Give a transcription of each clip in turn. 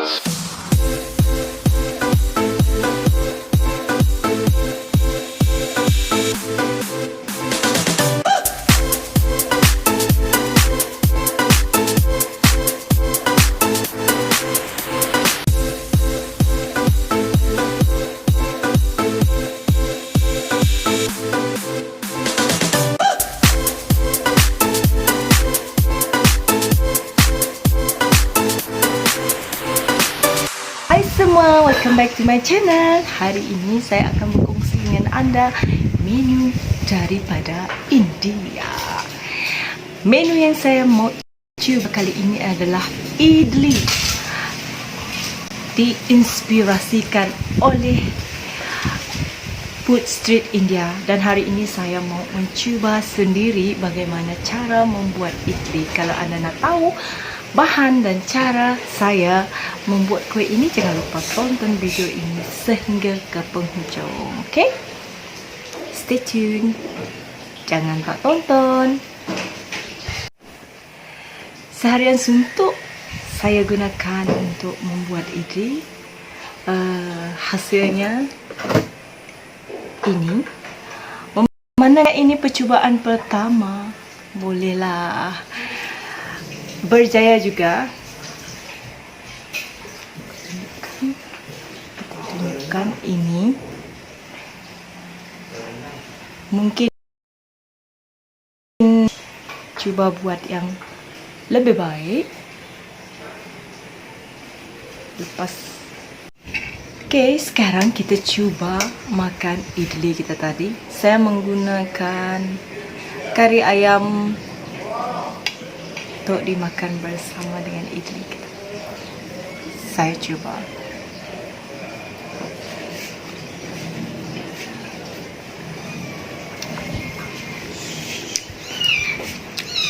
News. Semua, welcome back to my channel. Hari ini saya akan berkongsi dengan anda menu daripada India. Menu yang saya mau cuba kali ini adalah idli. Diinspirasikan oleh Food Street India dan hari ini saya mau mencuba sendiri bagaimana cara membuat idli. Kalau anda nak tahu bahan dan cara saya membuat kuih ini. Jangan lupa tonton video ini sehingga ke penghujung ok? Stay tune. Jangan tak tonton. Seharian suntuk saya gunakan untuk membuat idli uh, hasilnya ini. Memandangkan ini percubaan pertama. Bolehlah Berjaya juga. Tunjukkan ini. Mungkin Cuba buat yang Lebih baik. Lepas. Okey, sekarang kita cuba makan idli kita tadi. Saya menggunakan kari ayam untuk dimakan bersama dengan idli kita. Saya cuba.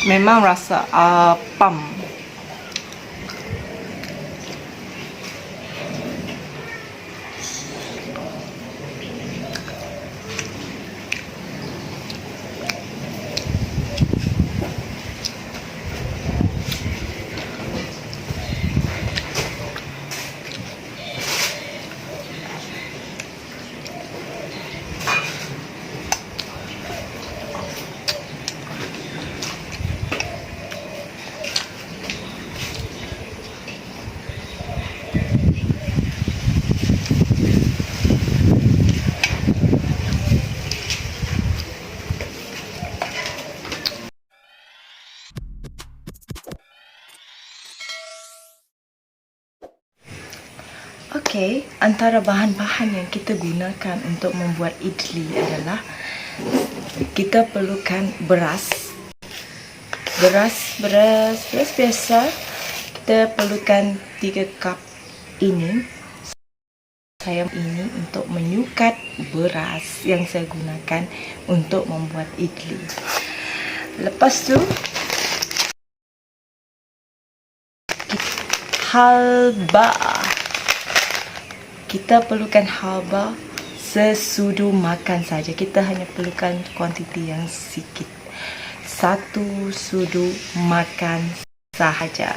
Memang rasa apam. Okey, antara bahan-bahan yang kita gunakan untuk membuat idli adalah kita perlukan beras. Beras, beras, beras biasa. Kita perlukan 3 cup ini. Saya ini untuk menyukat beras yang saya gunakan untuk membuat idli. Lepas tu halba kita perlukan halba sesudu makan saja. Kita hanya perlukan kuantiti yang sikit. Satu sudu makan sahaja.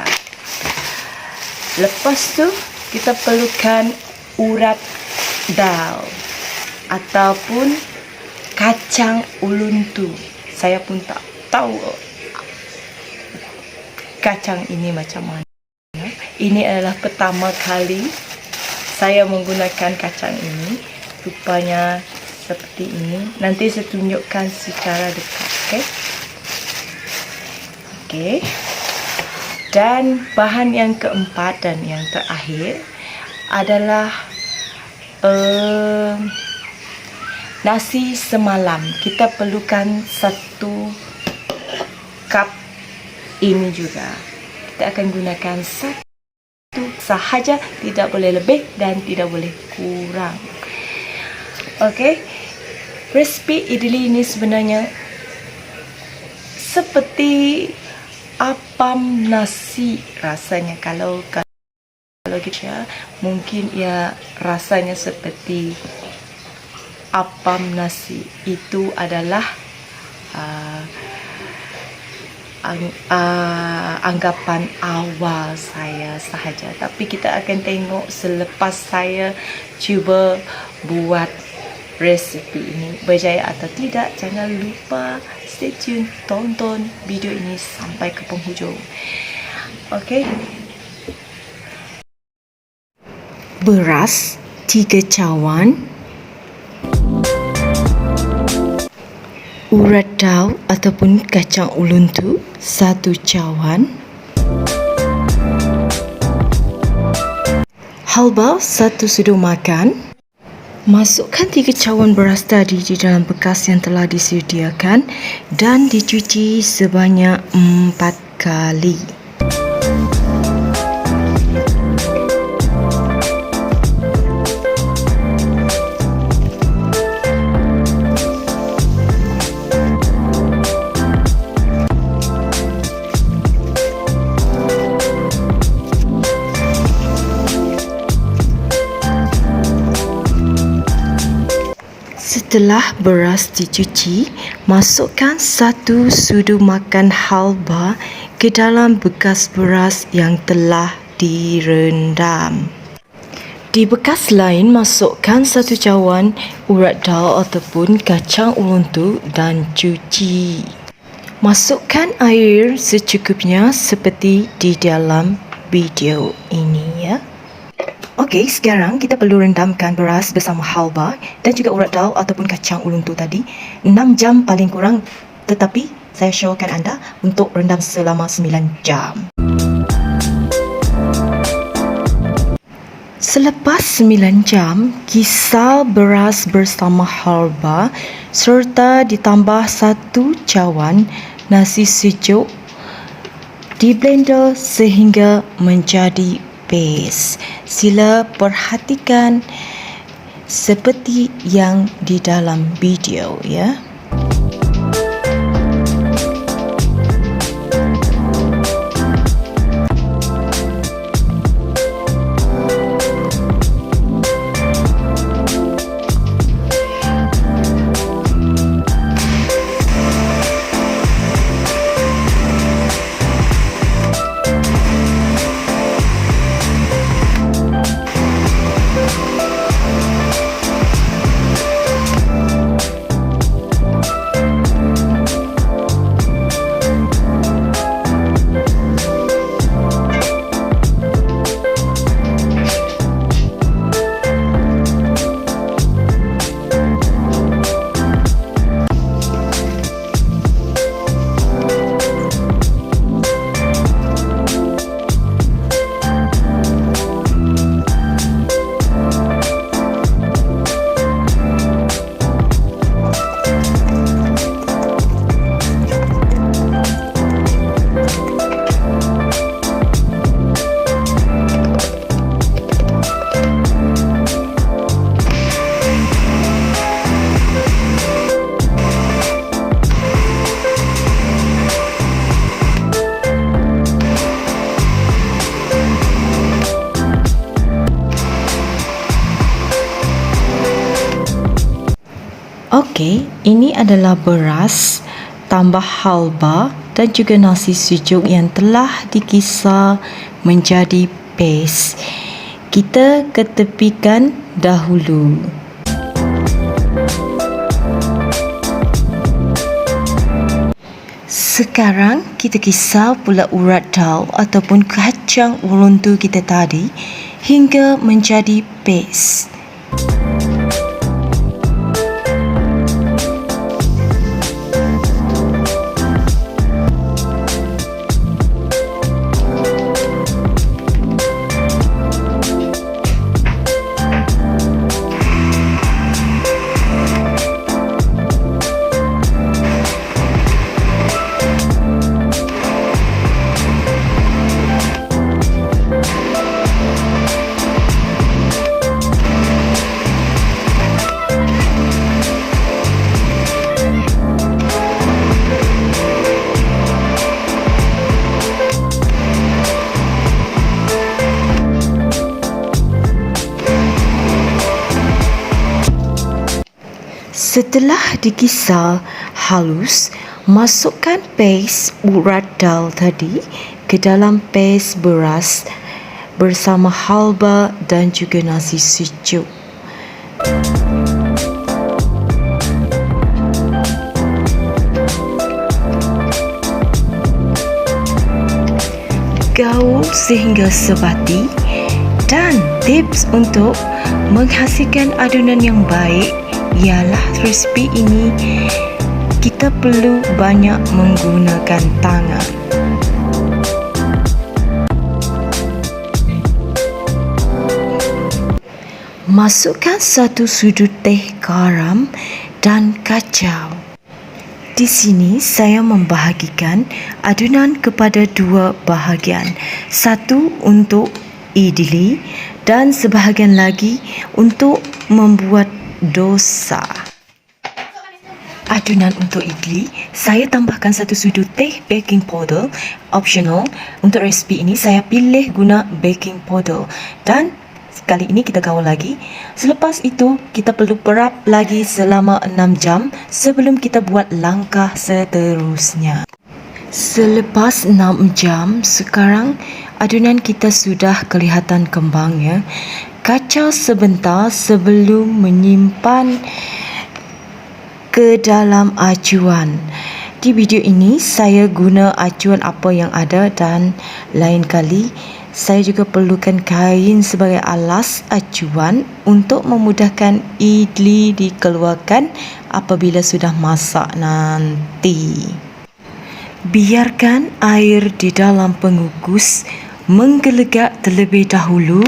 Lepas tu kita perlukan urat dal ataupun kacang uluntu. Saya pun tak tahu kacang ini macam mana. Ini adalah pertama kali saya menggunakan kacang ini rupanya seperti ini. Nanti saya tunjukkan secara dekat okey? Okey. Dan bahan yang keempat dan yang terakhir adalah uh, nasi semalam. Kita perlukan satu cup ini juga. Kita akan gunakan satu sahaja tidak boleh lebih dan tidak boleh kurang. Okey. Resipi idli ini sebenarnya seperti apam nasi rasanya. Kalau kalau kita mungkin ya rasanya seperti apam nasi. Itu adalah uh, ang- uh, anggapan awal saya sahaja. Tapi kita akan tengok selepas saya cuba buat resipi ini berjaya atau tidak. Jangan lupa stay tune tonton video ini sampai ke penghujung. Okey. Beras 3 cawan urat daun ataupun kacang ulun tu satu cawan halba satu sudu makan Masukkan tiga cawan beras tadi di dalam bekas yang telah disediakan dan dicuci sebanyak empat kali. Setelah beras dicuci, masukkan satu sudu makan halba ke dalam bekas beras yang telah direndam. Di bekas lain, masukkan satu cawan urat daun ataupun kacang uluntu dan cuci. Masukkan air secukupnya seperti di dalam video ini ya. Okey, sekarang kita perlu rendamkan beras bersama halba dan juga urat daun ataupun kacang uluntu tadi 6 jam paling kurang tetapi saya showkan anda untuk rendam selama 9 jam. Selepas 9 jam, kisar beras bersama halba serta ditambah satu cawan nasi sejuk di blender sehingga menjadi paste. Sila perhatikan seperti yang di dalam video ya. Okey, ini adalah beras tambah halba dan juga nasi sejuk yang telah dikisar menjadi paste. Kita ketepikan dahulu. Sekarang kita kisar pula urat daun ataupun kacang uruntu kita tadi hingga menjadi paste. Setelah dikisar halus, Masukkan paste urat dal tadi ke dalam paste beras bersama halba dan juga nasi sejuk. Gaul sehingga sebati dan tips untuk menghasilkan adunan yang baik ialah resipi ini kita perlu banyak menggunakan tangan. Masukkan satu sudut teh garam dan kacau. Di sini saya membahagikan adunan kepada dua bahagian. Satu untuk idli dan sebahagian lagi untuk membuat dosa. Adunan untuk idli, saya tambahkan satu sudut teh baking powder optional. Untuk resipi ini saya pilih guna baking powder dan Kali ini kita gaul lagi. Selepas itu, kita perlu perap lagi selama 6 jam sebelum kita buat langkah seterusnya. Selepas 6 jam, sekarang adunan kita sudah kelihatan kembangnya. Kacau sebentar sebelum menyimpan ke dalam acuan. Di video ini saya guna acuan apa yang ada dan lain kali saya juga perlukan kain sebagai alas acuan untuk memudahkan idli dikeluarkan apabila sudah masak nanti. Biarkan air di dalam pengukus menggelegak terlebih dahulu.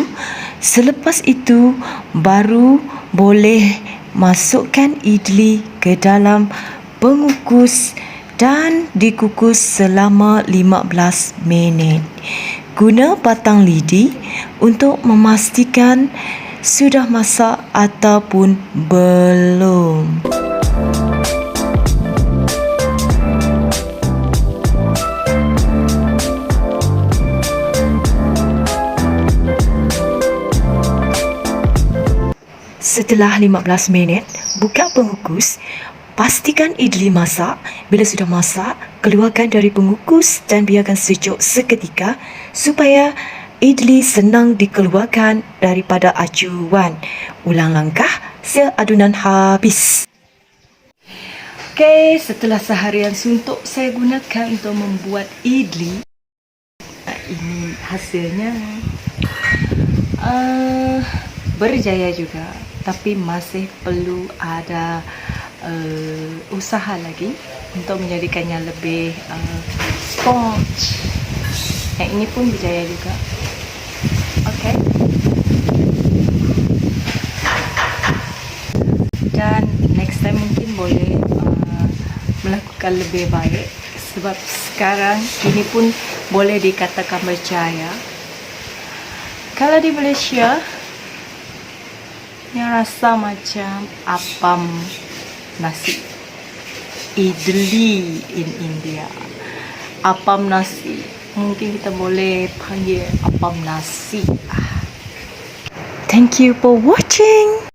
Selepas itu baru boleh masukkan idli ke dalam pengukus dan dikukus selama 15 minit. Guna batang lidi untuk memastikan sudah masak ataupun belum. Setelah 15 minit, buka pengukus Pastikan idli masak. Bila sudah masak, keluarkan dari pengukus dan biarkan sejuk seketika supaya idli senang dikeluarkan daripada acuan. Ulang langkah seadunan habis. Okey, setelah seharian suntuk saya gunakan untuk membuat idli. Ah, Ini hasilnya. Uh, berjaya juga, tapi masih perlu ada uh, usaha lagi untuk menjadikannya lebih uh, sponge. Yang ini pun berjaya juga. Okey. Dan next time mungkin boleh uh, melakukan lebih baik sebab sekarang ini pun boleh dikatakan berjaya. Kalau di Malaysia, yang rasa macam apam nasi idli in India. Apam nasi. Mungkin kita boleh panggil apam nasi. Thank you for watching.